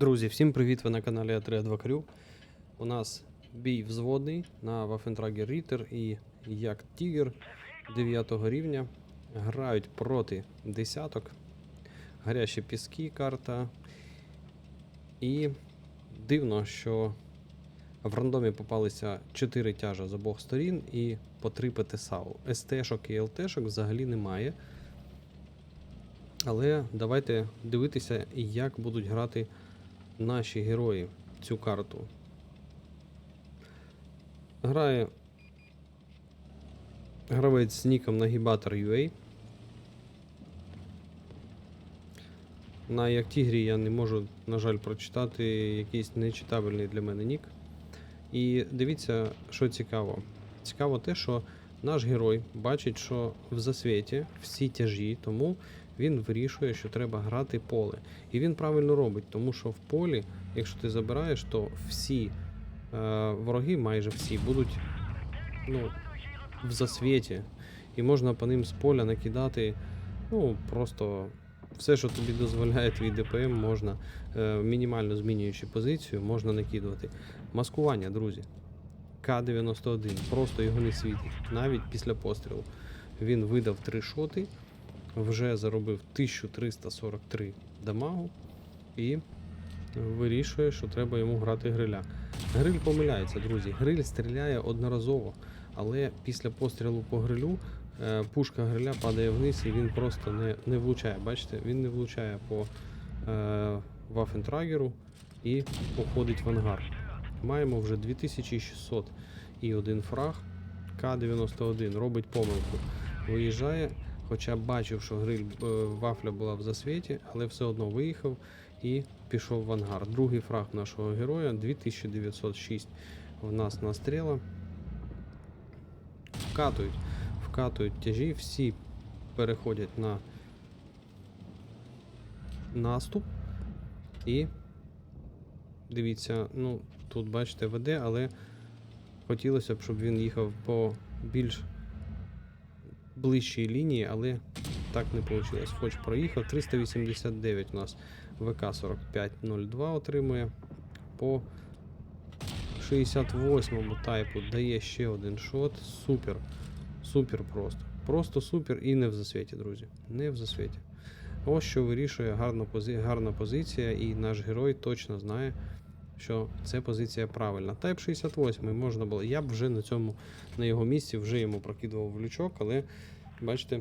Друзі, всім привіт! Ви на каналі А3 Крю. У нас бій взводний на Waffentrager Ritter і Як Тігер 9 рівня. Грають проти десяток. Гарячі піски карта. І дивно, що в рандомі попалися 4 тяжа з обох сторін і по 3 ПТСАУ. СТ-шок і ЛТ-шок взагалі немає. Але давайте дивитися, як будуть грати наші герої цю карту. Грає гравець з ніком Нагібатор UA. На Яктігрі я не можу, на жаль, прочитати якийсь нечитабельний для мене нік. І дивіться, що цікаво. Цікаво те, що наш герой бачить, що в засвіті всі тяжі, тому він вирішує, що треба грати поле. І він правильно робить, тому що в полі, якщо ти забираєш, то всі е, вороги, майже всі, будуть ну, в засвіті. І можна по ним з поля накидати ну, просто все, що тобі дозволяє твій ДПМ, можна, е, мінімально змінюючи позицію, можна накидувати. Маскування, друзі. К-91, просто його не світить, навіть після пострілу. Він видав три шоти, вже заробив 1343 дамагу і вирішує, що треба йому грати гриля. Гриль помиляється, друзі. Гриль стріляє одноразово, але після пострілу по грилю е, пушка гриля падає вниз і він просто не, не влучає. Бачите, він не влучає по е, Waffentragerу і уходить в ангар. Маємо вже 2600 і один фраг. К-91 робить помилку. Виїжджає, хоча бачив, що гриль е, вафля була в засвіті, але все одно виїхав і пішов в ангар. Другий фраг нашого героя 2906 в нас настріла. Вкатують, вкатують тяжі, всі переходять на наступ. І дивіться, ну тут бачите, веде, але хотілося б, щоб він їхав по більш ближчій лінії, але так не вийшло. Хоч проїхав. 389 у нас ВК 4502 отримує. По 68-му тайпу дає ще один шот. Супер. Супер просто. Просто супер і не в засвіті, друзі. Не в засвіті. Ось що вирішує гарна, пози... гарна позиція, і наш герой точно знає, що це позиція правильна. Тайп 68 можна було. Я б вже на цьому, на його місці, вже йому прокидував в лючок, але бачите,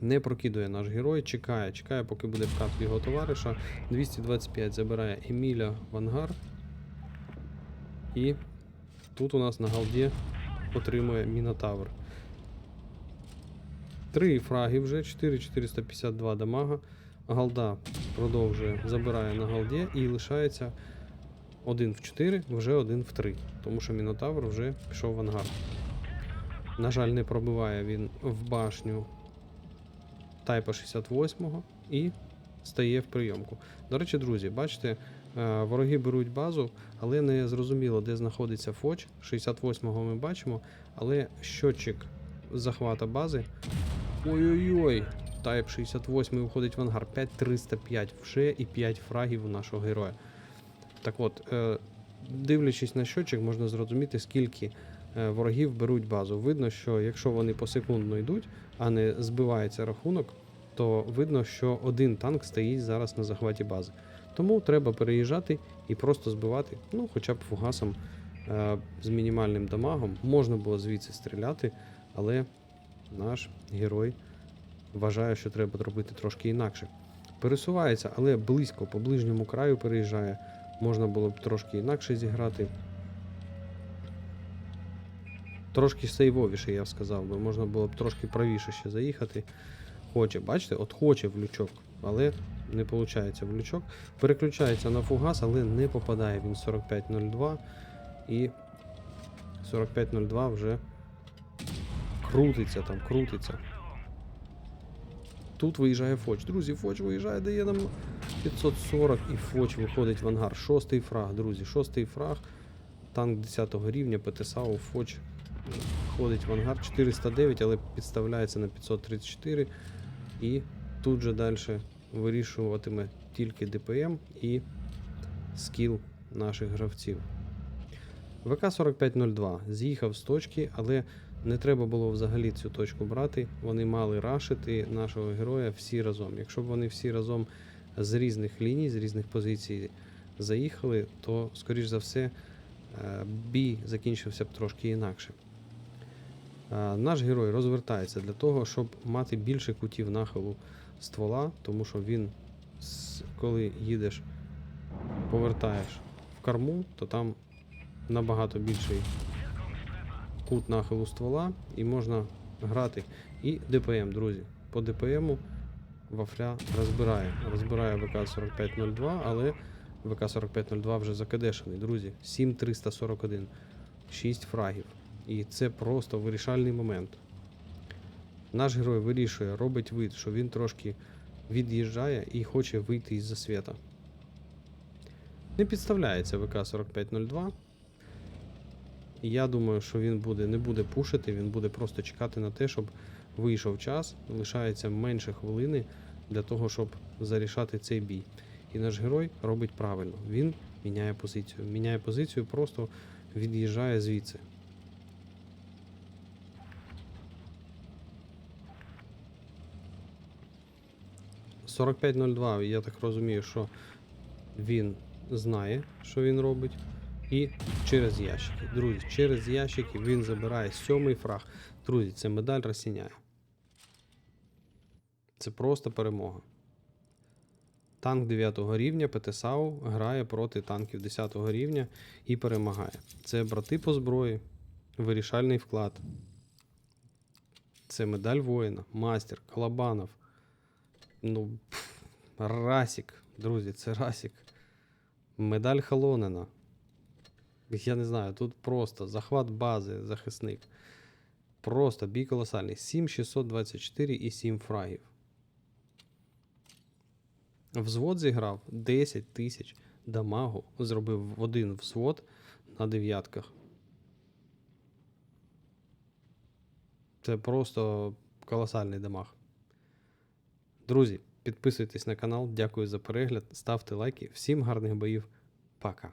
не прокидує наш герой, чекає, чекає, поки буде вкат його товариша. 225 забирає Еміля в ангар. І тут у нас на галді отримує Мінотавр. Три фраги вже, 4452 дамага. Галда продовжує, забирає на галді і лишається 1 в 4, вже 1 в 3, тому що Мінотавр вже пішов в ангар. На жаль, не пробиває він в башню Тайпа 68 і стає в прийомку. До речі, друзі, бачите, е, вороги беруть базу, але не зрозуміло, де знаходиться Фоч. 68-го ми бачимо, але щотчик захвата бази. Ой-ой-ой! Тайп 68 уходить в ангар. 5305 вже і 5 фрагів у нашого героя. Так от, е, дивлячись на щотчик, можна зрозуміти, скільки е, ворогів беруть базу. Видно, що якщо вони посекундно йдуть, а не збивається рахунок, то видно, що один танк стоїть зараз на захваті бази. Тому треба переїжджати і просто збивати, ну, хоча б фугасом е, з мінімальним дамагом. Можна було звідси стріляти, але наш герой вважає, що треба робити трошки інакше. Пересувається, але близько, по ближньому краю переїжджає. Можна було б трошки інакше зіграти. Трошки сейвовіше, я б сказав би. Можна було б трошки правіше ще заїхати. Хоче, бачите, от хоче в лючок, але не виходить в лючок. Переключається на фугас, але не попадає він 4502 і 4502 вже крутиться там, крутиться. Тут виїжджає Фоч. Друзі, Фоч виїжджає, дає нам 540 і Фоч виходить в ангар. Шостий фраг, друзі, шостий фраг. Танк 10 рівня, ПТСАУ, Фоч входить в ангар 409, але підставляється на 534. І тут же далі вирішуватиме тільки ДПМ і скіл наших гравців. ВК-4502 з'їхав з точки, але не треба було взагалі цю точку брати. Вони мали рашити нашого героя всі разом. Якщо б вони всі разом з різних ліній, з різних позицій заїхали, то, скоріш за все, е, бій закінчився б трошки інакше. Е, Наш герой розвертається для того, щоб мати більше кутів нахилу ствола, тому що він, коли їдеш, повертаєш в корму, то там набагато більший кут нахилу ствола і можна грати. І ДПМ, друзі. По ДПМу Вафля розбирає. Розбирає ВК-4502, але ВК-4502 вже закадешений, друзі. 7341. 6 фрагів. І це просто вирішальний момент. Наш герой вирішує, робить вид, що він трошки від'їжджає і хоче вийти із засвіта. Не підставляється ВК-4502. Я думаю, що він буде, не буде пушити, він буде просто чекати на те, щоб вийшов час. Лишається менше хвилини для того, щоб зарішати цей бій. І наш герой робить правильно. Він міняє позицію. Міняє позицію, просто від'їжджає звідси. «4502», я так розумію, що він знає, що він робить. І через ящики. Друзі, через ящики він забирає сьомий фраг. Друзі, це медаль розсіняє. Це просто перемога. Танк 9 рівня ПТСАУ грає проти танків 10 рівня і перемагає. Це брати по зброї, вирішальний вклад. Це медаль воїна, мастер, Калабанов. Ну, пф, Расік. Друзі, це Расік. Медаль Халонена. Я не знаю, тут просто захват бази, захисник. Просто бій колосальний. 7624 і 7 фрагів. Взвод зіграв 10 тисяч дамагу. Зробив один взвод на дев'ятках. Це просто колосальний дамаг. Друзі, підписуйтесь на канал. Дякую за перегляд. Ставте лайки. Всім гарних боїв. Пока.